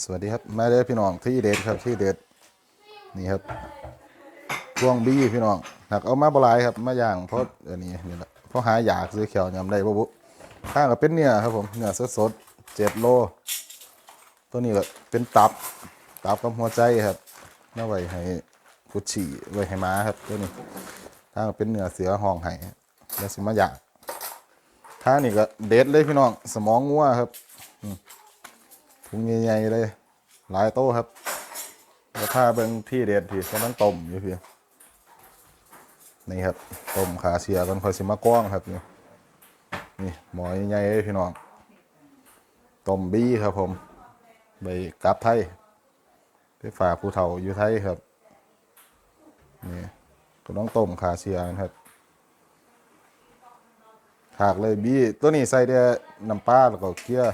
สวัสดีครับมาเด้อพี่น้องที่เด็ดครับที่เด็ดนี่ครับพวงบี้พี่น้องหากเอามาบลายครับมาย่างเพราะอันนี้นี่แหละเพราะหาอยากซื้อเขียวยำได้บ่บุข้างก็เป็นเนื้อครับผมเนื้อสดๆเจ็ดโล ตัวนี้ก็เป็นตับตับกับหัวใจครับน่าไว้ให้กุดฉี่ไว้ให้ม้าครับตัวนี้ข้างก็เป็นเนื้อเสือห้องไห้แล้วสิมายางข้างนี่ก็เด็ดเลยพี่น้องสมองงัวครับ ถุงใหญ่ๆเลย หลายโต๊ะครับแล้วถ้าเป็นที่เด็ดที่กำลังต้มอยู่พี่นี่ครับต้มขาเสียกันคอยสิมากว้างครับนี่นี่หมอใหญ่ๆเลยพี่น้องต้มบี้ครับผมใบกับไทยไปฝากผู้เฒ่าอยู่ไทยครับนี่ก็ต้องต้มขาเสียนะครับถากเลยบี้ตัวนี้ใส่แต่น้ำปลาแล้วก็เกลือ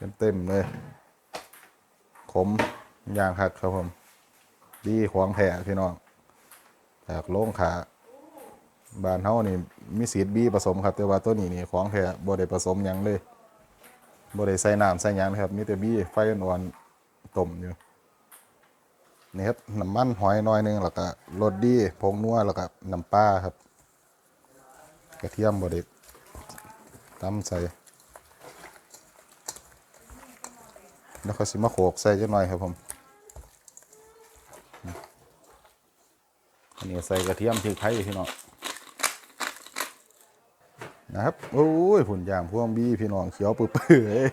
เต็มเต็มๆเลย ขมยางคักครับผม ดีขวางแผ่พี่น้องจากโล่งขาบานเฮานี่มีสีดบีผสมครับ แต่ว่าตัวนี้นี่ขวางแผ่บ่ได้ผสมยังเลยบ่ได้ใส่น้ำใส่ยังนะครับมีแต่บีไฟอ่อนต้มอยู่นี่ครับน้ำมันหอยน้อยหนึงแล้วก็รสดีผงนัวแล้วก็น้ำปลาครับ กระเทียมบ่ได้ตำใส่ แล้วก็สิมาโขกใส่จังหน่อยครับผมอันนี้ใส่กระเทียมพริกไทยพี่น้องนะครับโอ้ยผุนย่างพวงบี้พี่น้องเขียวปื้อๆเลย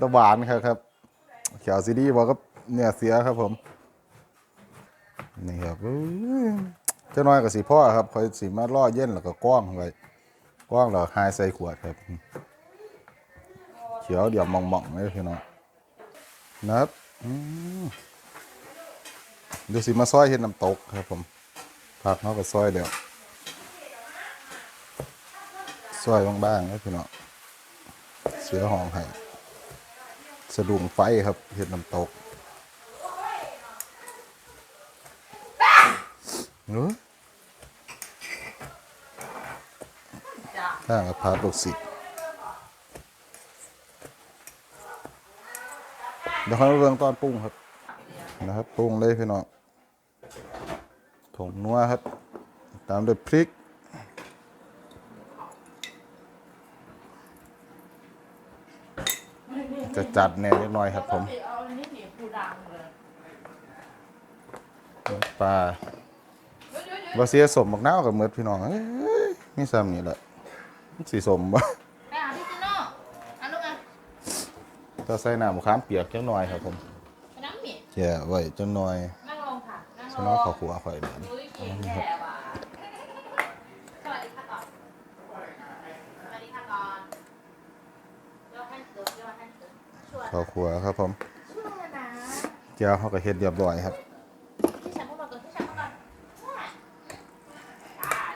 ตะหวานครับครับเขียวซีดีบอกก็เนี่ยเสียครับผมนี่ครับเจ้าน้อยกับสีพ่อครับคอยสีมาล่อเย็นแล้วก็กว้างไว้กว้างแล้วหายใส่ขวดครับ เขียวเดี๋ยวมองๆเลยพี่น้องนับดูสิมาซอยเห็ดน้ำตกครับผมผักเขาก็ซอยเดี๋ยวซอยบ้างๆเลยพี่น้องเสือหองไห้สะดุ้งไฟครับเห็ดน้ำตกเออจ้ะข้างกับพาลูกศิษย เดี๋ยวเขาเรื่องตอนปรุงครับ นะครับปรุงเลยพี่น้องผงนัวครับ ตามด้วยพริกจะจัดแน่นิดหน่อยครับผมเอาอันนี้ผีผู้ดังเลยปลาบาเซียสมบักน้าวกับเมือดพี่น้องเอ้ยมีซ้ำนี่แหละมันสีสมบ่ ไปหาพี่จิโน่อันนู้นไง ก็ใส่น้ำมะขามเปียกจังหน่อยครับผมไปน้ำหมี่แย่ไว้จังหน่อยนั่งลงค่ะนั่งสลนองขอขัวข่อยแบบนี้อุ้ยเก่งแก่ว่ะสวัสดีค่ะก่อนสวัสดีค่ะก่อนเดี๋ยวให้เดี๋ยวเดี๋ยวให้เดี๋ยวช่วยขอขัวครับผมช่วยนะเจ้าเขาก็เฮ็ดเรียบร้อยครับ ที่ฉันพูดมาก่อนที่ฉันพูดก่อนว่าได้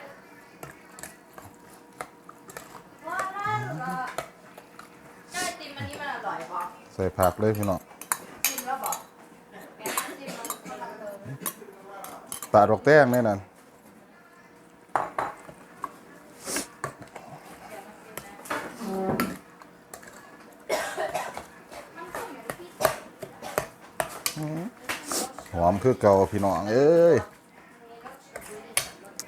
ว่าได้เหรอเจ้าไอติมอันนี้มันอร่อยปะ ใส่ผักเลยพี่น้องชิมแล้วบอกแกน้ำจิ้มมันมันเลยปลาดอกแต้งแน่นอนหอมคือเก่าพี่น้องเอ้ย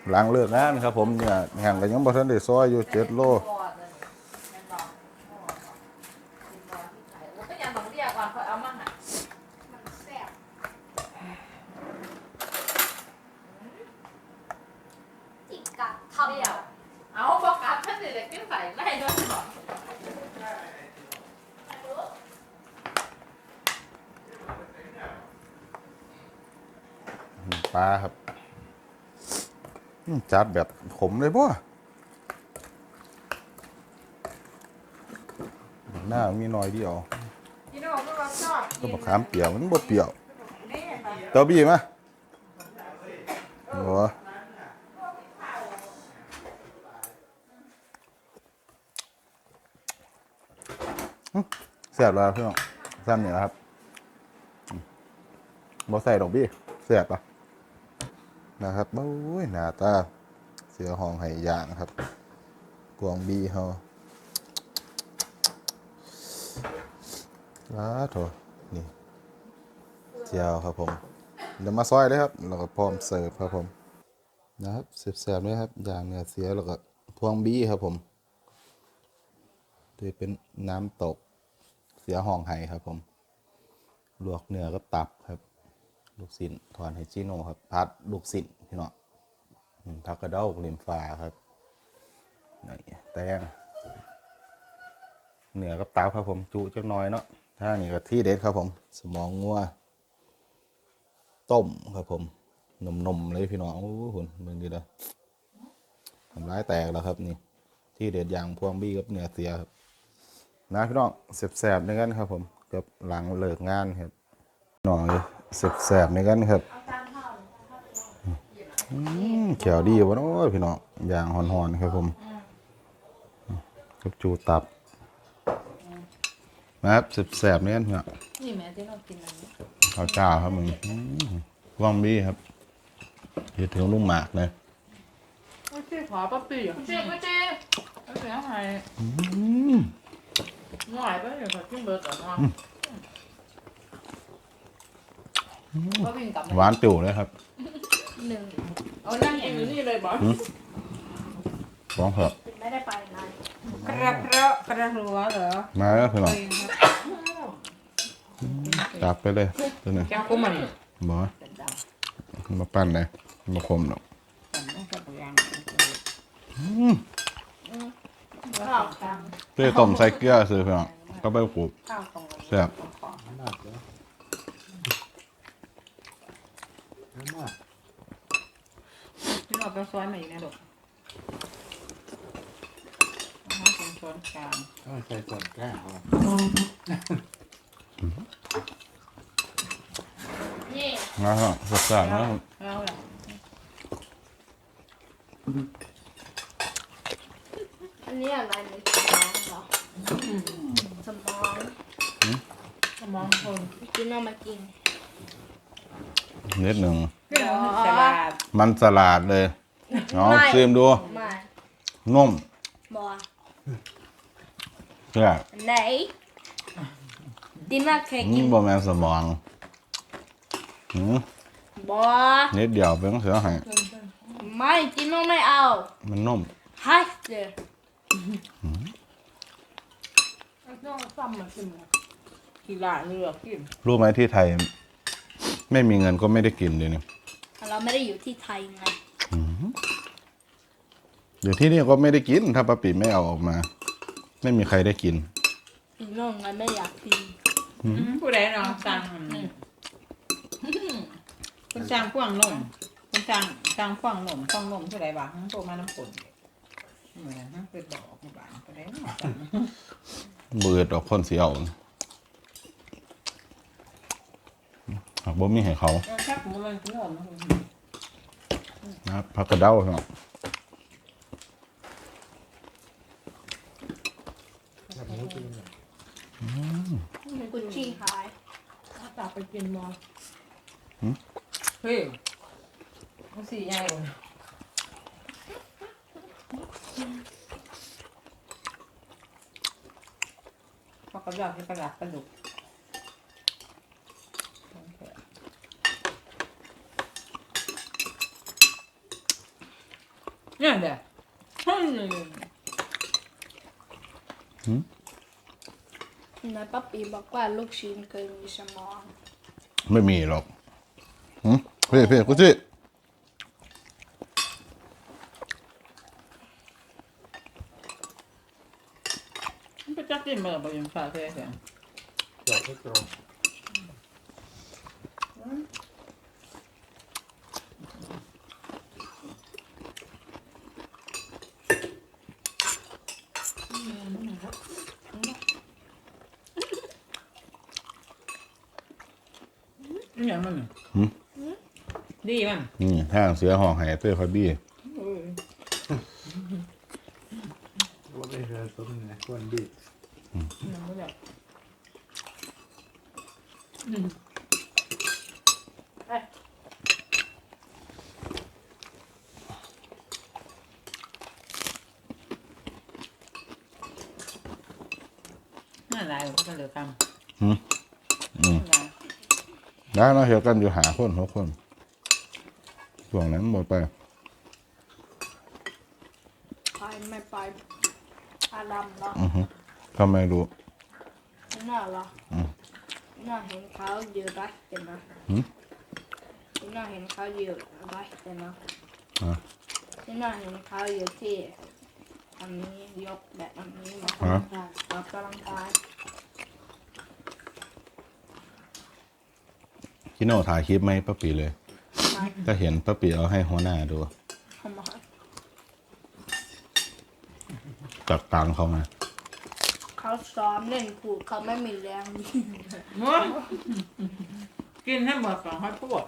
หลังเลิกงานครับผมเนี่ยแห่งก็ยังบ่ทันได้ซอยอยู่เจ็ดโล บอดเลยแมนบอกโอ้ก็ยังต้องเรียกก่อนคอยเอามาหามันแซ่บจิกกัดทำเดียวเอาบอกกัดท่านเด็กๆขึ้นใส่ได้ด้วยหรอ ปลาครับอืม จัดแบบขมเลยป่ะหน้ามีหน้อยเดียวก็ว่าชอบก็มะขามเปรี้ยวมันบ่เปรี้ยวเต้าบี้มาโอ้แซ่บแล้วพี่น้องแซ่บนี่แหละครับมบ่ใส่ดอกบี้แซ่บปะนะครับโอ้ยหน้าตา เสือห้องไห้ย่างครับ กวงบีเฮาอ้าโถนี่เจียวครับผม เดี๋ยวมาซอยเลยครับแล้วก็พร้อมเสิร์ฟครับผม นะครับเสียบๆเลยครับอย่างเนื้อเสียแล้วก็พวงบี้ครับผมที่เป็นน้ำตกเสียห้องไห้ครับผมลวกเนื้อกับตับครับ ลูกศิลทอนไฮจิโน่ครับพัดลูกศิลพี่น้อง อืมทักกระเด้าลิมฟ้าครับนี่แตงเนื้อกับตับครับผมจุจักหน้อยเนาะถ้านี่ก็ที่เด็ดครับผม สมองงัวต้มครับผมนมๆเลยพี่น้องโอ้หุ่นเบิ่งดีเลยทำร้ายแตกแล้วครับนี่ ที่เด็ดอย่างพวงบี้กับเนื้อเสียครับนะพี่น้องแสบๆในกันครับผมกับหลังเลิกงานครับน้องเลยแสบๆในกันครับ มเขียวดีวะเนาะพี่น้องอย่างหอนๆครับผมกับจูตับนะครับแสบๆในกันพี่น้องนี่แม่ที่เรากินอันนี้ข้าวเจ้าครับมึงอืมพวงบี้ครับเฮ็ดถึงลุงหมากเลยไม่ใช่ขอป้าปีอะเจ๊กูเจ๊ไม่เป็นอะไรอืมหน่อยไปเดี๋ยวขอกินเบอร์ก่อนเนาะก็วิ่งกลับหวานติ๋วเลยครับหนึ่ง เอานั่งอยู่นี่เลยบอสฟ้องเถอะไม่ได้ไปนานกระเพราะกระหัวเหรอมาแล้วพี่น้องจับไปเลยตัวหนึงแก้วกุ้งมันบอมาปั้นเลยมาคมหรอกข้าวกลางเต้ต้มใส่เกลือซื้อพี่น้องก็ไปขูดข้าวตรงแซ่บ ที่ เราไปซ้อนมาอีกนะลูกให้เป็นช้อนกลางต้องใส่ส่วนแก้วเอานี่นะครับแซ่บๆนะครับแล้วแหละอันนี้อะไรในสมองเหรอสมองสมองคนกินเอามากิน นิดหนึ่งเดี๋ยวสลัดมันสลัดเลยเอาไม่ ชิมดู มานุ่มบอแซ่บไหนดินมาเคยอืกินมบ่แม่นสมองอืมบอนิดเดียวเป็นเสือให้ไม่กินเอาไม่เอามันนุ่ม ฮัสเจอต้องซ้ำมากินกีฬาเรือกินรู้ไหมที่ไทย ไม่มีเงินก็ไม่ได้กินเลยนี่เราไม่ได้อยู่ที่ไทยไงเดี๋ยวที่นี่ก็ไม่ได้กิน ถ้าป้าปิไม่เอาออกมา ไม่มีใครได้กินพี่น้องไงไม่อยากกินผู้ใดเนาะสั่งคุณสั่งพ่วงนมคุณสั่งสั่งพ่วงนมพ่วงนมผู้ใดบ้างโตมาน้ำฝนเหมือนนะเป็นบอกในบ้านผู้ใดเนาะสั่งเบื่อดอกคนเสียว หากบ่มีให้เขาแค่ผมมันขนมนะครับผักกระเด้าครับแบบนี้กินแบบกุชชี่หายตักไปกินมอเฮ้ยมันสีใหญ่เลยพอกระดาษที่ประหลัดกระดุกเนี่ยเดี๋ยวฮึ่ม นายป้าปีบอกว่าลูกชิ้นเคยมีสมอง ไม่มีหรอกหืมเพ่เพ่กูจิมันไปจักกินมาแบบยังขาดแค่แค่จอดให้ตรง นี่อย่างมัน ดีมันนี่ทางเสือห้องไห้เต้คอยบี้ว่าไม่เคยต้มนะควรบีบยังไม่ได้น่าหลายก็เหลือคอืมำน่าหลาย ได้เนาะเหี่ยวกันอยู่หาคนหกคนช่วงนั้นหมดไปไปไม่ไปอาดำเหรออือฮึทำไมรู้น่าเหรออืมน่าเห็นเขายืนรักกันนะหืมน่าเห็นเขายืนรักกันนะอะที่น่าเห็นเขาอยู่ที่อันนี้ยกแบบอันนี้มาฮะออกกำลังกาย พี่โน่ถ่ายคลิปไหมป้าปีเลยมาก็เห็นป้าปีเอาให้หัวหน้าดูทำไมจากตังเขามา เขาซ้อมเล่นขูดเขาไม่มีแรงม้วนกินให้หมดก่อนค่อยพูด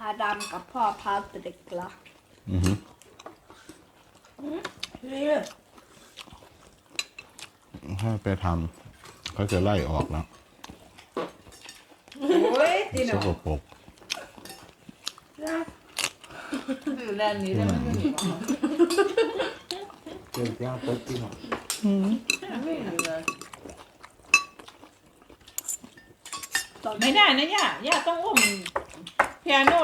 อาดำกับพ่อพาไปเด็กละอือฮึเรียกให้ไปทำ เขาจะไล่ออกแล้วโอ้ยตีหสนูกปรกอยู่แลนด์นี้ได้มันก็หนีออกเรื่องเสียงตกที่หนอไม่อยู่เลยตอนไม่ได้นะย่าย่าต้องอุ้มเปียโน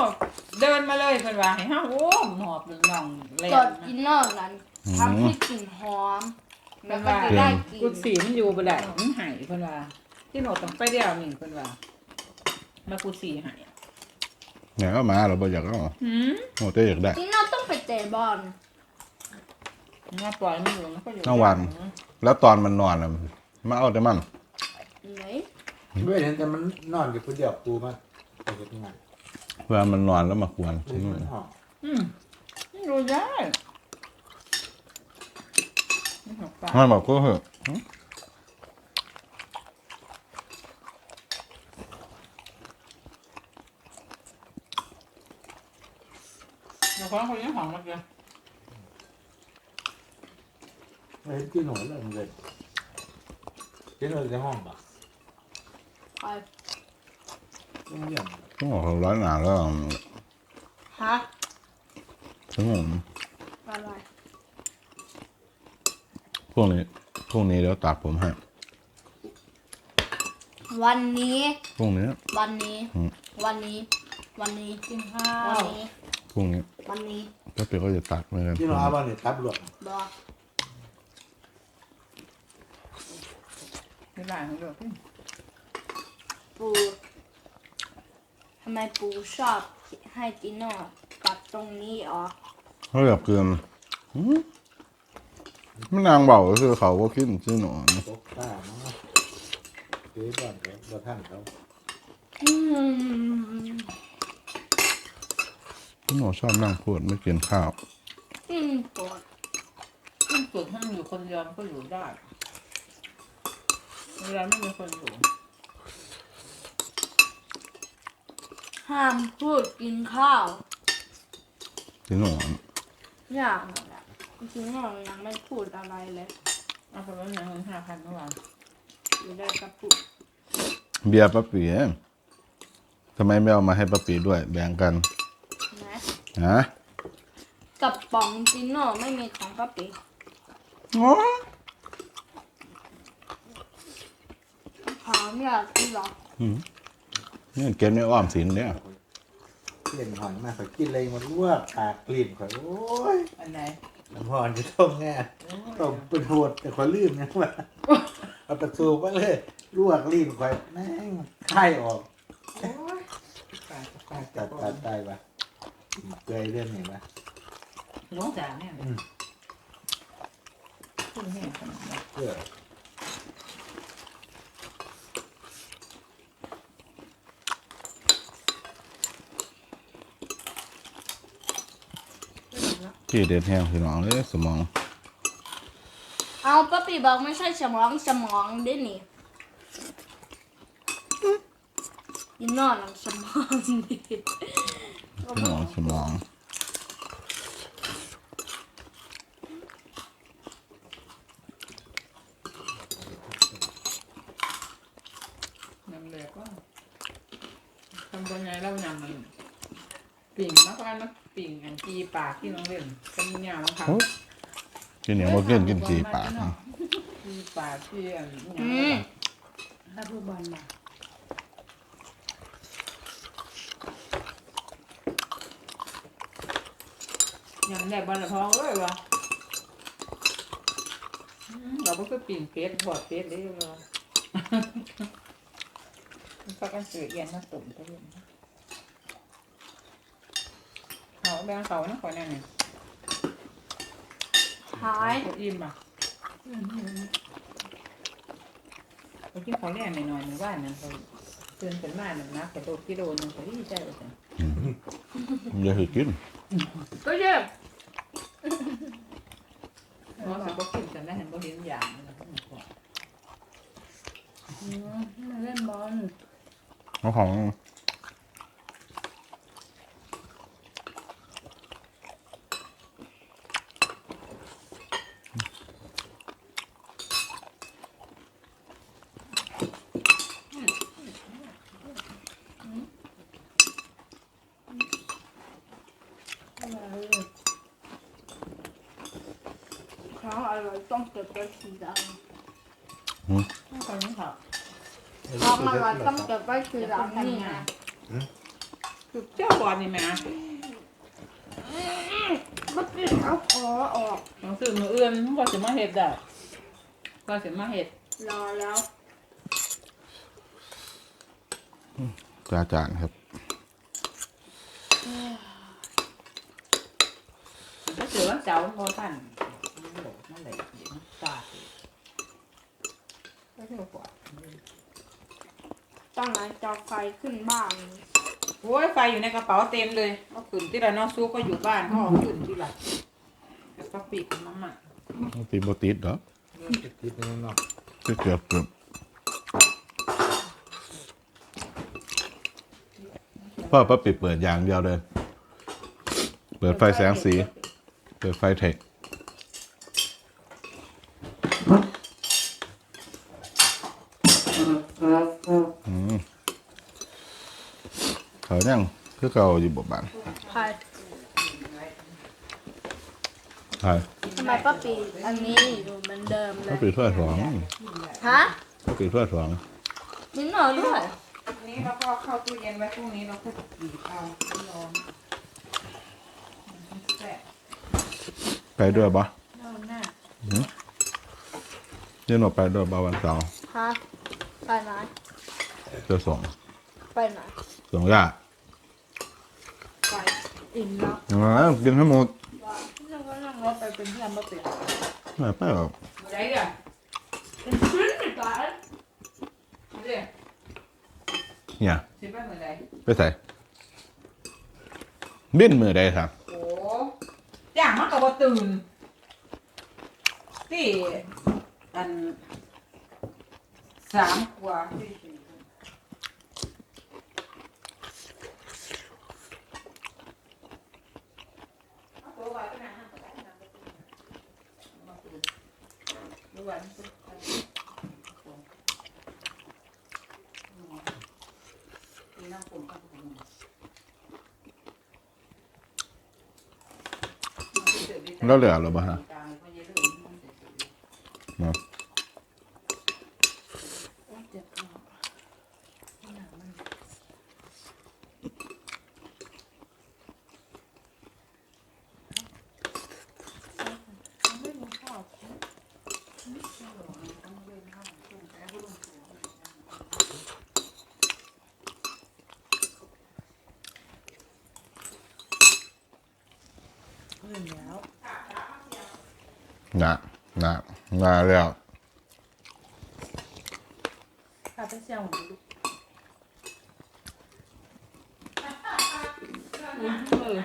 เดินมาเลยเป็นว่าให้ห้าอุ้มหอบหรือน้องเล่นตอนกินนอกนั้นทำให้กลิ่นหอม แล้วก็จะได้กลิ่กุนดสีมันอยู่บ่ได้มันหายเพิ่นว่าที่หนูต้องไปเดียวนี่เพิ่นว่ามากุดสีหายเนี่ยก็มาเราบ่อยากเอาหืมโอ้เต้อยากได้ ที่นอกต้องไปเตะบอลมาปล่อยมันอยู่มันก็อยู่ทั้งวัน แล้วตอนมันนอนอะมาเอาแต่มัน ไหนด้วยเห็นแต่มันนอนอยู่คนเดียวปูมาไปเฮ็ดงานเพื่อมันนอนแล้วมาควรนี่มันห้องอืมไม่รู้ได้ ไม่หกปากมันบอกก็เหอะเดี๋ยวของคนนี้ของมันเกินไม่เห็นที่ห พวกนี้พวกนี้เดี๋ยวตัดผมให้วันนี้ พวกนี้ วันนี้ อืม วันนี้ วันนี้ กินข้าวันวนี้ พวกนี้วันนี้ก็เปียก็จะตัดเหมือนกันที่หนูเอาบ้านเนี่ยทับหลวงบอกไม่ได้ของเดือดปูทำไมปูชอบให้จิโน่ตัดตรงนี้ออก เขาอยากเกินหืม มันนางเบาก็คือเขาก็คิดชื่อหนอนตกตาเนาะเจ๊บ้านเขาบ้านท่านเขาอืมพี่หนูชอบนั่งพูดไม่กินข้าว อืมปวดขึ้นสุดให้มันอยู่คนเดียวมันก็อยู่ได้เวลาไม่มีคนอยู่ห้ามพูดกินข้าวพี่หนูอย่างนั้นแหละ จริงๆเรายังไม่พูดอะไรเลยเอาไปไว้ไหนเงินห้าพันเมื่อวานอยู่ได้กับพูดเบียร์ป้าปีเองทำไมไม่เอามาให้ป้าปีด้วย แบ่งกันนะฮะกับป๋องจิโน่ไม่มีของป้าปีอ๋อถามอยากกินเหรอนี่เก็บในอ้อมสินเนี่ยเปลี่ยนหอยมาข่อยกินเลยมันลวกปากกลิ่นข่อยโอ้ย อันไหน น้ำพรจะต้มแง่ต้มเป็นโหดแต่ข่อยลืมนะว่าเอาตะสูบไปเลยลวกลิ้นข่อยแม่งไข่ออกปากปากตัดตัดได้ปะเกยเรื่องนี้ปะหลวงจ๋าเนี่ยพูดให้ขนาดนั้นเพื่อ ที่เด็ดแห้งพี่น้องเลยสมอง เอาป้าปีบอกไม่ใช่สมองสมองด้วยนี่จิโน่นังสมองดิพี่น้องสมอง ยำเลยก็ทำตัวไงเล่ายำมัน ปิ่งมากกว่านะปิ่งอันจีปากที่น้องเล่นเป็นยาวแล้วค่ะโอ้กินอย่างบ่กินกินสีปากสีปากที่อันนี้อืมถ้าพูดบอลมายังแดกบอลละท้องเอ้ยวะเราก็คือปิ่นเฟสบอดเฟสเลยเราพักกันสื่อเอียนมาตุ่มตัวเองเขาแบงเขานะขอแน่หนึ่งท้ายเขาอิ่มอะเมื่อกี้เขาแน่หน่อยๆหนึ่บ้านนั่นเขาเตือนเป็นบ้านหนึ่งนะกระโดดกิโลหนึงเขาดีใจเลยจ้ะอย่าให้กินก็เจ็บเพราะเขาก็กินกันได้เห็นบ่เห็นอย่างเลยนะอืมมาเล่นบอล เอาของ ของอร่อยต้องเก็บไว้ทีหลังตอนนี้เขาของอร่อยต้องเก็บไว้ทีหลังนี่ไงคือเจ้าบอลนี่แหม่ก็ติดเอาคอออกหนังสือมือเอื่นก็จะมาเห็ดได้ก็จะมาเห็ดรอแล้วจาจานครับ ก็เจอว่าเจ้าพอสั่น ตาดก็เที่ยวกว่าต้องนั้นจะไฟขึ้นบ้านโอ้ยไฟอยู่ในกระเป๋าเต็มเลยเอาขึ้นที่ละน้องซูก็อยู่บ้านเขาเอาขึ้นที่ละแล้วก็ปิดมันมาตีบ่ติดดอกติดในนอกคือเกือบเกือบพ่อป้าปิดเปิดอย่างเดียวเลย เปิดไฟแสงสี เปิดไฟเทคอืมเขายัง คือเก่าอยู่บ่บานใครใช่ทำไมป้าปีอันนี้อยู่เหมือนเดิมเลป้ายปิดถ้วยสองฮะป้าปิดถ้วยสองนิดหน่อยด้วยนี้เราก็เข้าตู้เย็นไว้พรุ่งนี้เราก็บีบเอาร้อนแซ่บไปด้วยปะเน่าหน้านี่หนูไปด้วยปะวันเสาร์ฮะไปไหนจะส่งไปไหนส่งยาไป อิ่มแล้วอ๋อกินให้หมดนั่งก็นั่งรถไปเป็นเพื่อนมาติดไม่ไปหรอกไหนเดี๋ยวเป็นชิ้นไปเดี๋ยวเนี่ยสิไปเหมือนไรไปใส่บินมือใดครับโอ้ย่างมากกว่าตื่นที่อันสามกว่าที่สี่เอาตัวไว้ไปไหนฮะไปไหนฮะไปไหนมาตื่นดูวันสิไปนั่งปุ่มกันปุ่ม แล้วเหลือหรือเปล่าฮะเนาะ เจ็บคอไม่มีข้าว เรื่องแล้ว ห นะหนะมาแล้วข้าไปเสี่ยวของลูกเออ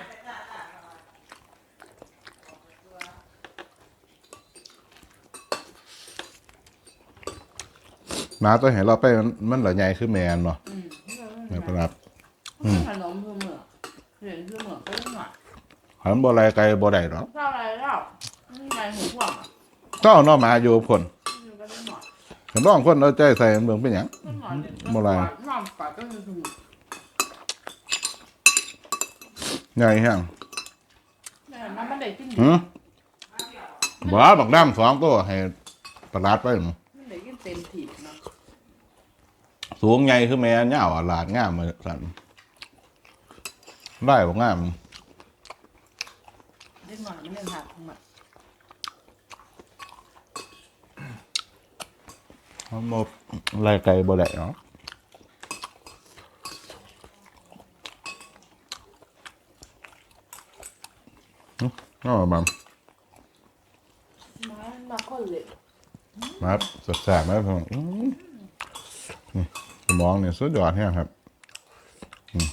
หมาตัวเห็นเราไปมันมันเหลือใหญ่คือแมนเนาะอืมแม่นประหลัดขนมเพื่อเหมือกเห็นเพื่อเหมือกก็ต้องหมักหันบ่ไรไกลบ่ได้หรอกเท่า ไรแล้วนี่ไงหูพวกอะก็เอาเนอหมาอยู่กับคนนี่ก็ต้องหมักเห็นน้องคนเอาใจใส่เมืองเป็นหยังต้องหมักเนี่ยบ่ไรน้ำปัดก็คือถูกใหญ่แห้งแต่มันไม่ได้กินหืมบ่บักดำสองตัวให้ประหลาดไปหนูมันได้กินเต็มที่เนาะสูงใหญ่คือแม่เน่าวอะหลาดงามมาสั่นได้บ่งาม เล็กหน่อยมันเรื่องหักของมัน มันบ่ไล่ไกลบ่ได้เนาะหึเอาบัมมามาคนเลยมาครับแสบๆไหมพี่น้องอื้อนี่สมองเนี่ยสุดยอดเนี่ยครับอืม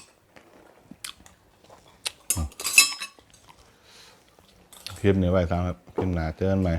คลิปนี้ไว้ซ้ำครับคลิปหน้าเจอกันใหม่